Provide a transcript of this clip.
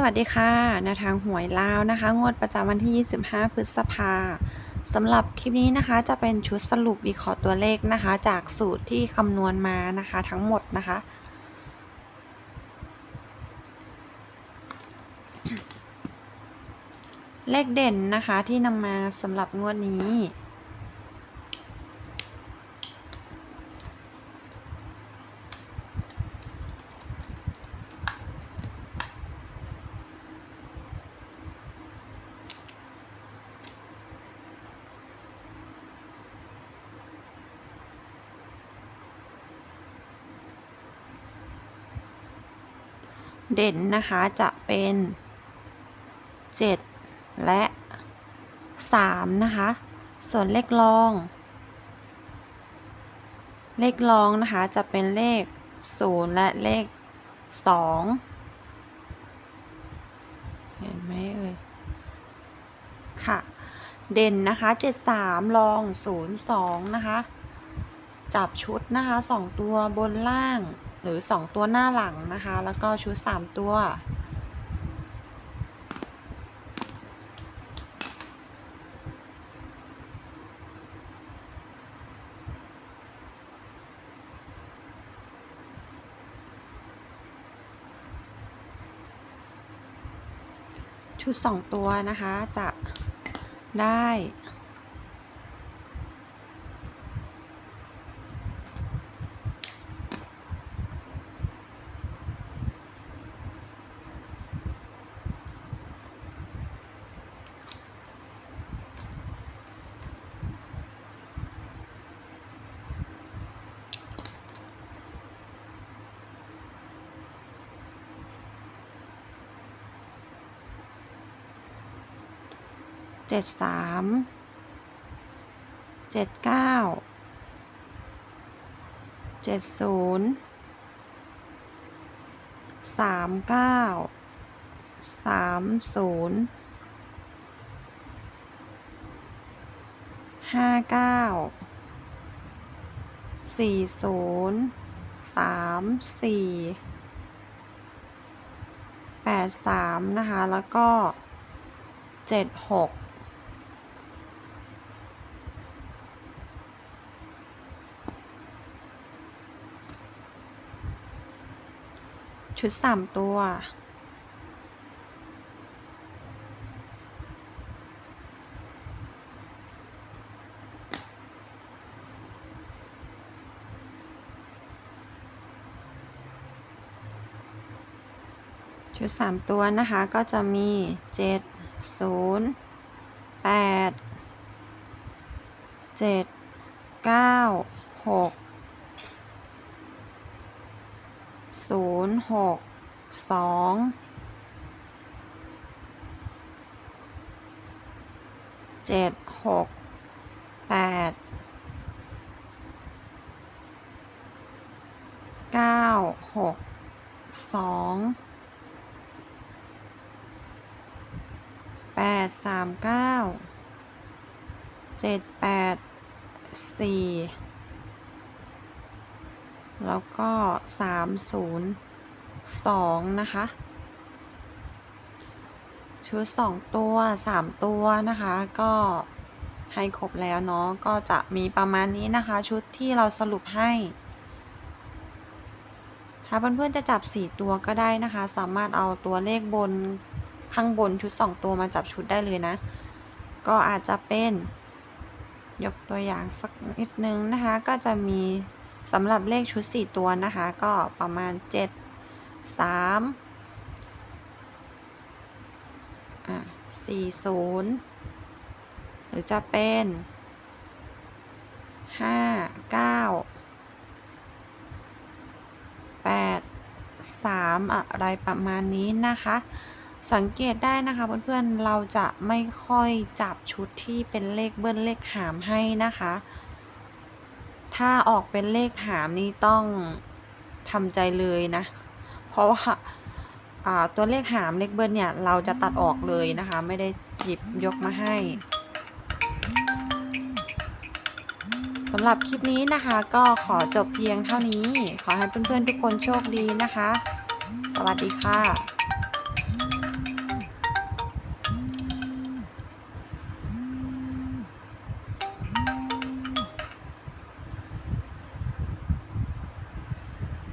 สวัสดีค่ะนวทางหวยลาวนะคะ งวดประจำวันที่ 25 พฤษภาสำหรับคลิปนี้นะคะ จะเป็นชุดสรุปวิเคราะห์ตัวเลขนะคะ จากสูตรที่คำนวณมานะคะ ทั้งหมดนะคะ เลขเด่นนะคะที่นำมาสำหรับงวดนี้ เด่นนะคะจะเป็น 7 และ 3 นะคะ ส่วนเลขรอง เลขรองนะคะจะเป็นเลข 0 และเลข 2 เห็นไหมเอ่ย ค่ะ เด่นนะคะ 73รอง 02 นะคะ จับชุดนะคะ 2 ตัวบนล่าง หรือ 2 ตัวหน้าหลังนะคะ แล้วก็ชุด 3 ตัวชุด 2 ตัวนะคะจะได้ เจ็ดสามเจ็ดเก้าเจ็ดศูนย์สามเก้าสามศูนย์ห้าเก้าสี่ศูนย์สามสี่แปดสามนะคะ แล้วก็เจ็ดหก ชุดสามตัว ชุดสามตัวนะคะก็จะมีเจ็ดศูนย์แปดเจ็ดเก้าหก ศูนย์หกสองเจ็ดหกแปดเก้าหกสองแปดสามเก้าเจ็ดแปดสี่ แล้วก็สามศูนย์สองนะคะ ชุดสองตัวสามตัวนะคะ ก็ให้ครบแล้วเนาะ ก็จะมีประมาณนี้นะคะ ชุดที่เราสรุปให้ ถ้าเพื่อนๆจะจับ 4 ตัวก็ได้นะคะ สามารถเอาตัวเลขบนข้างบนชุด 2 ตัวมาจับชุดได้เลยนะ ก็อาจจะเป็น ยกตัวอย่างสักนิดนึงนะคะ ก็จะมี สำหรับเลขชุด 4 ตัวนะคะ ก็ประมาณ 7 3อะ40 หรือจะเป็น 5 9 8 3 อะไรประมาณนี้นะคะ สังเกตได้นะคะเพื่อนๆ เราจะไม่ค่อยจับชุดที่เป็นเลขเบิ้ลเลขหามให้นะคะ ถ้าออกเป็นเลขหามนี่ต้องทำใจเลยนะ เพราะว่าอ่าตัวเลขหามเลขเบิ้ลเนี่ยเราจะตัดออกเลยนะคะ ไม่ได้หยิบยกมาให้สำหรับคลิปนี้นะคะ ก็ขอจบเพียงเท่านี้ ขอให้เพื่อนๆทุกคนโชคดีนะคะ สวัสดีค่ะ